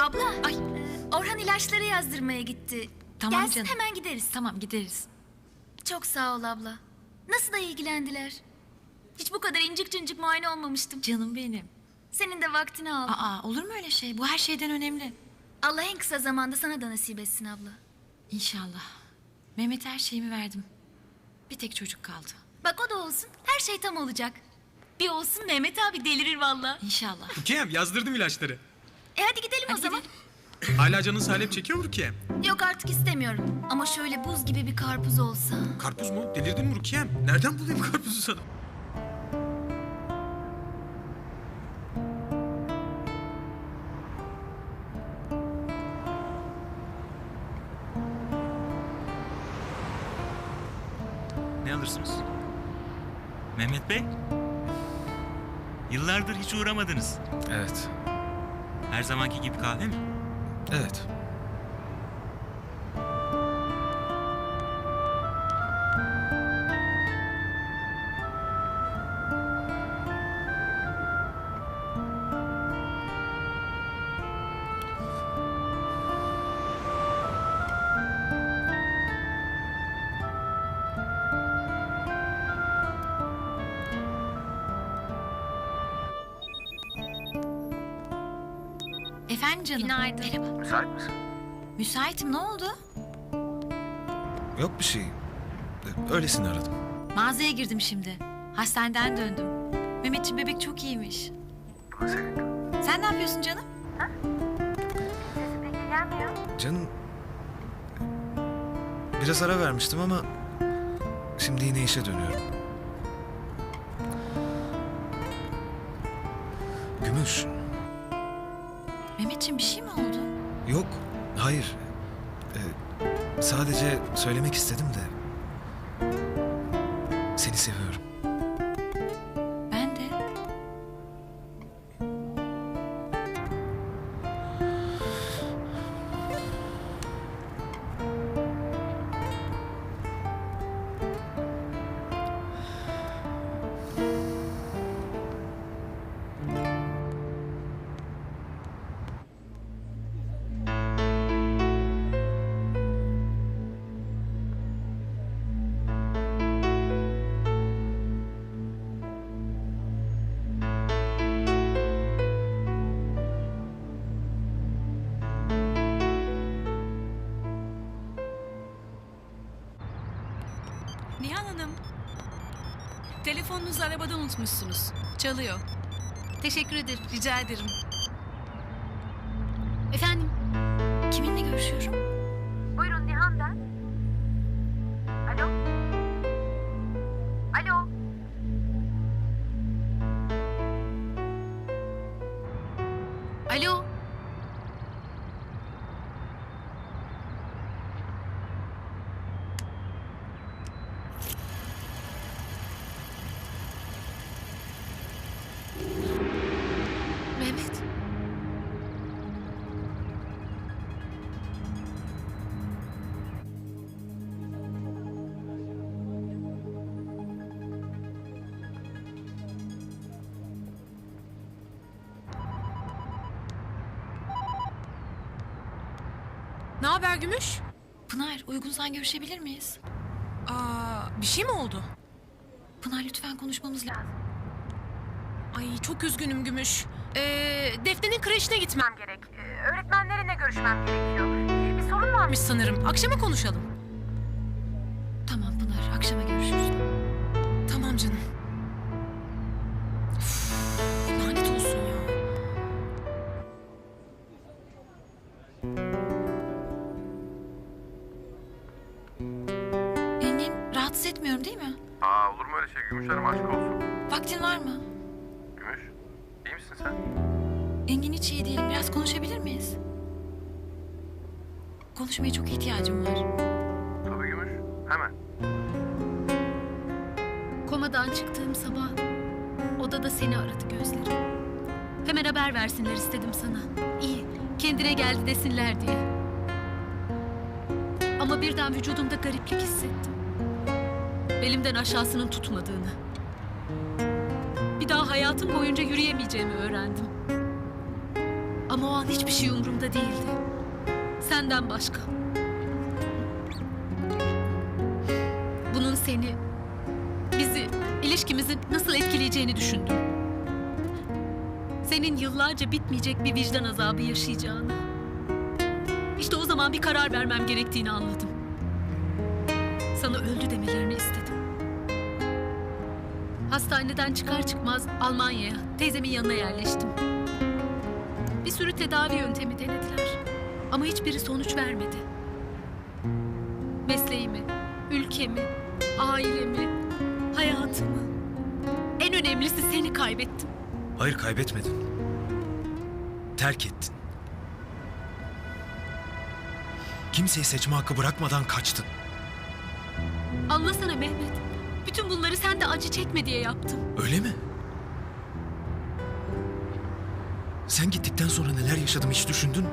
Abla, ay Orhan ilaçları yazdırmaya gitti. Tamam Gelsin canım. hemen gideriz. Tamam gideriz. Çok sağ ol abla. Nasıl da ilgilendiler. Hiç bu kadar incik cincik muayene olmamıştım. Canım benim. Senin de vaktini aldım. Aa olur mu öyle şey? Bu her şeyden önemli. Allah en kısa zamanda sana da nasip etsin abla. İnşallah. Mehmet her şeyimi verdim. Bir tek çocuk kaldı. Bak o da olsun. Her şey tam olacak. Bir olsun Mehmet abi delirir valla. İnşallah. Rukiye'm yazdırdım ilaçları. E hadi gidelim o Hadi zaman. Hala canın salep çekiyor mu Rukiye'm? Yok artık istemiyorum. Ama şöyle buz gibi bir karpuz olsa. Karpuz mu? Delirdin mi Rukiye'm? Nereden bulayım karpuzu sana? Hiç uğramadınız. Evet. Her zamanki gibi kahve mi? Evet. Efendim canım. Günaydın. Merhaba. Müsait misin? Müsaitim ne oldu? Yok bir şey. Öylesini aradım. Mağazaya girdim şimdi. Hastaneden döndüm. Mehmetciğim bebek çok iyiymiş. Sen ne yapıyorsun canım? Canım... Biraz ara vermiştim ama... Şimdi yine işe dönüyorum. Gümüş. Mehmetciğim bir şey mi oldu? Yok. Hayır. Ee, sadece söylemek istedim de... Seni seviyorum. Hanım. Telefonunuzu arabada unutmuşsunuz. Çalıyor. Teşekkür ederim. Rica ederim. Efendim? Kiminle görüşüyorum? Buyurun Nihan ben. Alo? Alo? Alo? Haber Gümüş? Pınar uygunsan görüşebilir miyiz? Aa, bir şey mi oldu? Pınar lütfen konuşmamız lazım. Ay çok üzgünüm Gümüş. Ee, Defne'nin kreşine gitmem. Gerek. Ee, öğretmenlerine görüşmem gerekiyor. Ee, bir sorun. Varmış sanırım. Akşama konuşalım. Tamam Pınar akşama görüşürüz. Rahatsız etmiyorum değil mi? Aa olur mu öyle şey Gümüş Hanım aşk olsun. Vaktin var mı? Gümüş iyi misin sen? Engin hiç iyi değilim. Biraz konuşabilir miyiz? Konuşmaya çok ihtiyacım var. Tabii Gümüş hemen. Komadan çıktığım sabah odada seni aradı gözlerim. Hemen haber versinler istedim sana. İyi, kendine geldi desinler diye. Ama birden vücudumda gariplik hissettim. Belimden aşağısının tutmadığını. Bir daha hayatım boyunca yürüyemeyeceğimi öğrendim. Ama o an hiçbir şey umurumda değildi. Senden başka. Bunun seni, bizi, ilişkimizi nasıl etkileyeceğini düşündüm. Senin yıllarca bitmeyecek bir vicdan azabı yaşayacağını. İşte o zaman bir karar vermem gerektiğini anladım. Sana öldü demelerini istedim. Hastaneden çıkar çıkmaz Almanya'ya, teyzemin yanına yerleştim. Bir sürü tedavi yöntemi denediler. Ama hiçbiri sonuç vermedi. Mesleğimi, ülkemi, ailemi, hayatımı. En önemlisi seni kaybettim. Hayır kaybetmedin. Terk ettin. Kimseyi seçme hakkı bırakmadan kaçtın. Anlasana Mehmet. Bütün bunları sen de acı çekme diye yaptım. Öyle mi? Sen gittikten sonra neler yaşadım hiç düşündün mü?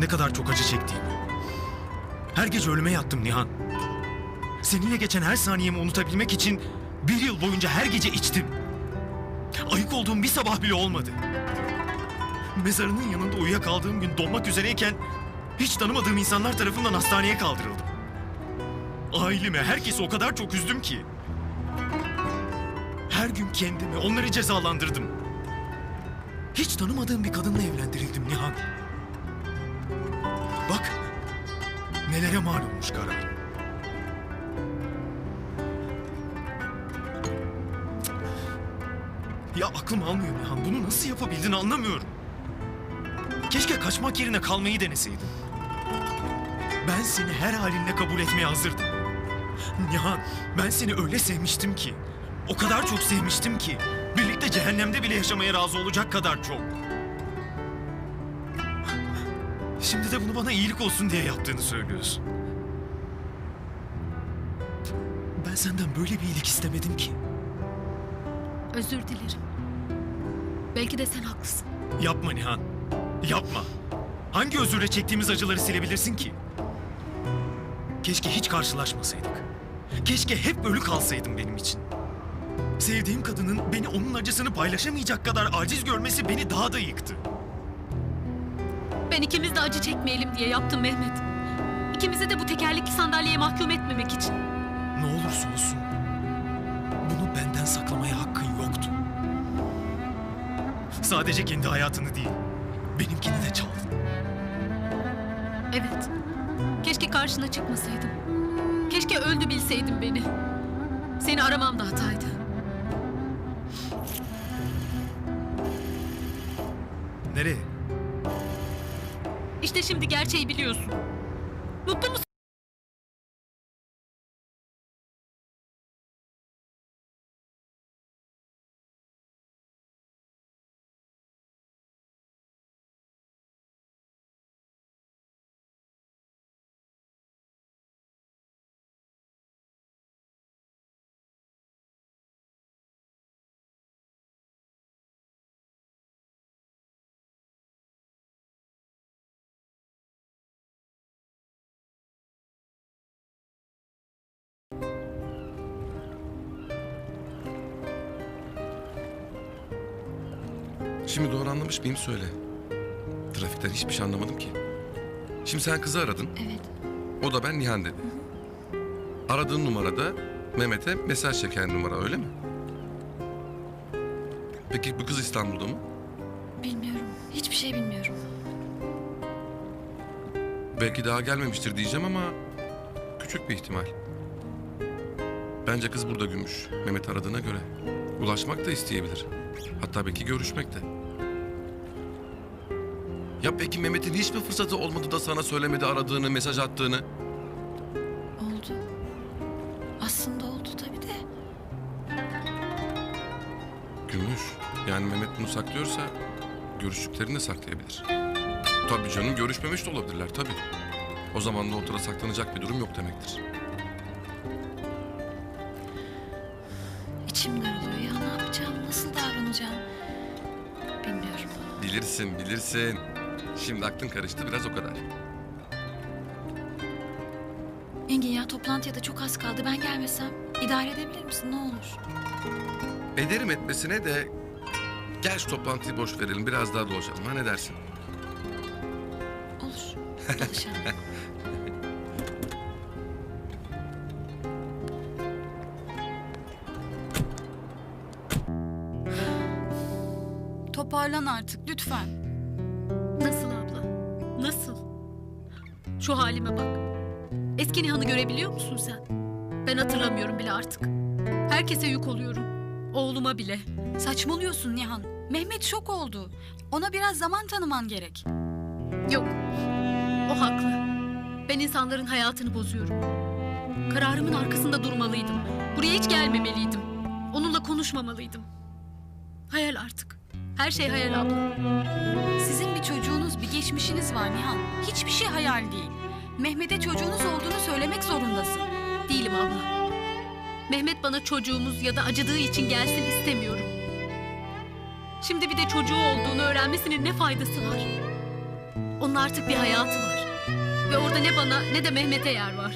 Ne kadar çok acı çektiğimi. Her gece ölüme yattım Nihan. Seninle geçen her saniyemi unutabilmek için bir yıl boyunca her gece içtim. Ayık olduğum bir sabah bile olmadı. Mezarının yanında uyuyakaldığım gün donmak üzereyken hiç tanımadığım insanlar tarafından hastaneye kaldırıldım. Ailemi, herkesi o kadar çok üzdüm ki. Her gün kendimi, onları cezalandırdım. Hiç tanımadığım bir kadınla evlendirildim Nihan. Bak, nelere mal olmuş kararım. Ya aklım almıyor Nihan. Bunu nasıl yapabildin anlamıyorum. Keşke kaçmak yerine kalmayı deneseydin. Ben seni her halinle kabul etmeye hazırdım. Nihan, ben seni öyle sevmiştim ki. O kadar çok sevmiştim ki. Birlikte cehennemde bile yaşamaya razı olacak kadar çok. Şimdi de bunu bana iyilik olsun diye yaptığını söylüyorsun. Ben senden böyle bir iyilik istemedim ki. Özür dilerim. Belki de sen haklısın. Yapma Nihan. Yapma. Hangi özürle çektiğimiz acıları silebilirsin ki? Keşke hiç karşılaşmasaydık. Keşke hep ölü kalsaydın benim için. Sevdiğim kadının beni onun acısını paylaşamayacak kadar aciz görmesi beni daha da yıktı. Ben ikimiz de acı çekmeyelim diye yaptım Mehmet. İkimizi de bu tekerlekli sandalyeye mahkum etmemek için. Ne olursa olsun bunu benden saklamaya hakkın yoktu. Sadece kendi hayatını değil, benimkini de çaldın. Evet. Keşke karşına çıkmasaydım. Keşke öldü bilseydin beni. Seni aramam da hataydı. Nereye? İşte şimdi gerçeği biliyorsun. Mutlu musun? Şimdi doğru anlamış mıyım söyle. Trafikten hiçbir şey anlamadım ki. Şimdi sen kızı aradın. Evet. O da ben Nihan dedi. Aradığın numarada Mehmet'e mesaj çeken numara öyle mi? Peki bu kız İstanbul'da mı? Bilmiyorum. Hiçbir şey bilmiyorum. Belki daha gelmemiştir diyeceğim ama küçük bir ihtimal. Bence kız burada gümüş. Mehmet aradığına göre. Ulaşmak da isteyebilir. Hatta belki görüşmek de. Ya peki Mehmet'in hiçbir fırsatı olmadı da sana söylemedi aradığını, mesaj attığını? Oldu. Aslında oldu tabii de. Gümüş. Yani Mehmet bunu saklıyorsa görüştüklerini de saklayabilir. Tabii canım görüşmemiş de olabilirler tabii. O zaman da ortada saklanacak bir durum yok demektir. İçim daralıyor ya. Ne yapacağım? Nasıl davranacağım? Bilmiyorum. Bilirsin, bilirsin. Şimdi aklın karıştı biraz o kadar. Engin ya toplantıya da çok az kaldı. Ben gelmesem. İdare edebilir misin ne olur? Ederim etmesine de gel şu toplantıyı boş verelim. Biraz daha dolaşalım. Ha ne dersin? Olur. Dolaşalım. Toparlan artık lütfen. Şu halime bak. Eski Nihan'ı görebiliyor musun sen? Ben hatırlamıyorum bile artık. Herkese yük oluyorum. Oğluma bile. Saçmalıyorsun Nihan. Mehmet şok oldu. Ona biraz zaman tanıman gerek. Yok. O haklı. Ben insanların hayatını bozuyorum. Kararımın arkasında durmalıydım. Buraya hiç gelmemeliydim. Onunla konuşmamalıydım. Hayal artık. Her şey hayal abla. Sizin bir çocuğunuz, bir geçmişiniz var Nihan. Hiçbir şey hayal değil. Mehmet'e çocuğunuz olduğunu söylemek zorundasın. Değilim abla. Mehmet bana çocuğumuz ya da acıdığı için gelsin istemiyorum. Şimdi bir de çocuğu olduğunu öğrenmesinin ne faydası var? Onun artık bir hayatı var. Ve orada ne bana ne de Mehmet'e yer var.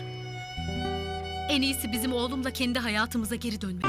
En iyisi bizim oğlumla kendi hayatımıza geri dönmek.